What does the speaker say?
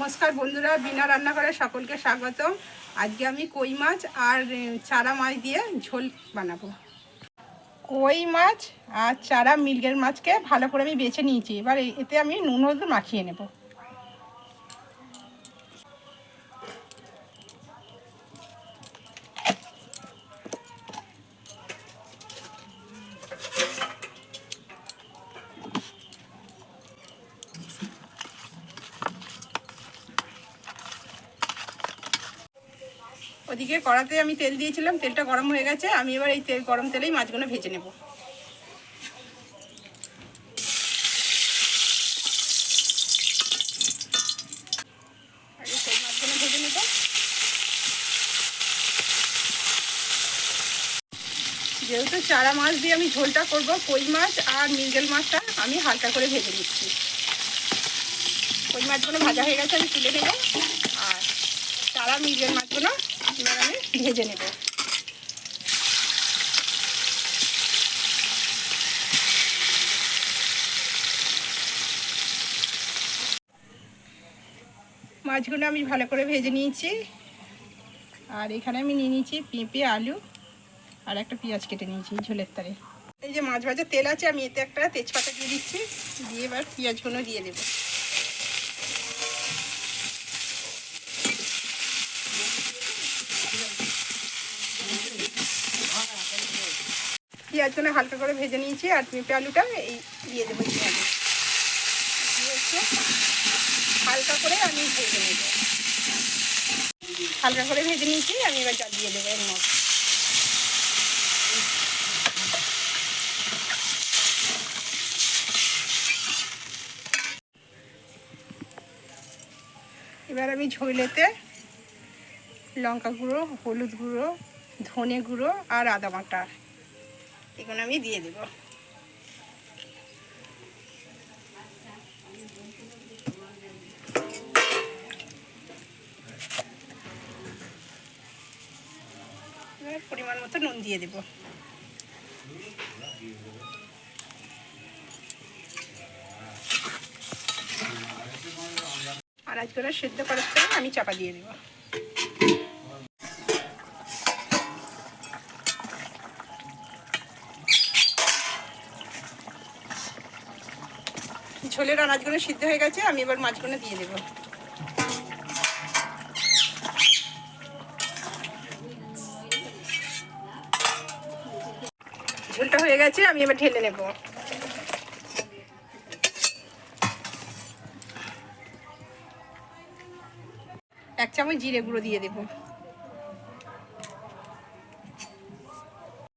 নমস্কার বন্ধুরা, বিনা রান্না করে সকলকে স্বাগত আজকে আমি কই মাছ আর চারা মাছ দিয়ে ঝোল বানাবো। কই মাছ আর চারা মিল্কের মাছকে ভালো করে আমি বেছে নিয়েছি। এবার এতে আমি নুন, হলুদ মাখিয়ে নেব। ওদিকে কড়াতে আমি তেল দিয়েছিলাম, তেলটা গরম হয়ে গেছে, আমি এবার এই তেল, গরম তেলেই মাছগুলো ভেজে নেব। যেহেতু চারা মাছ দিয়ে আমি ঝোলটা করব, কই মাছ আর মিঙ্গেল মাছটা আমি হালকা করে ভেজে নিচ্ছি। কই মাছগুলো ভাজা হয়ে গেছে, আমি তুলে নেব। আর চারা মিঙ্গেল মাছগুলো এবার আমি ভেজে নেব। মাছগুলো আমি ভালো করে ভেজে নিয়েছি। আর এখানে আমি নিয়ে নিয়েছি পেঁপে, আলু আর একটা পেঁয়াজ কেটে নিয়েছি ঝোলের তারে। এই যে মাছ ভাজার তেল আছে, আমি এতে একটা তেজপাতা দিয়ে দিচ্ছি। দিয়ে এবার পেঁয়াজগুলো দিয়ে দেবো। পেঁয়াজগুলো হালকা করে ভেজে নিয়েছি আর পেঁপে আলুটা এই দিয়ে দেবো পেঁয়াজে হালকা করে আমি ভেজে নেব। হালকা করে ভেজে নিয়েছি, আমি এবার জল দিয়ে দেবো এর মধ্যে। এবার আমি ঝোলেতে লঙ্কা গুঁড়ো, হলুদ গুঁড়ো, ধনে গুঁড়ো আর আদা বাটা। এগুলো আমি দিয়ে দেব। পরিমাণ মতো নুন দিয়ে দেব। আর আজকে সেদ্ধ করার আমি চাপা দিয়ে দেবো। ঝোলের আনাজগুলো সিদ্ধ হয়ে গেছে, আমি এবার মাছগুলো দিয়ে দেবো। ঝোলটা হয়ে গেছে, আমি এবার ঢেলে নেব। এক চামচ জিরে গুঁড়ো দিয়ে দেবো।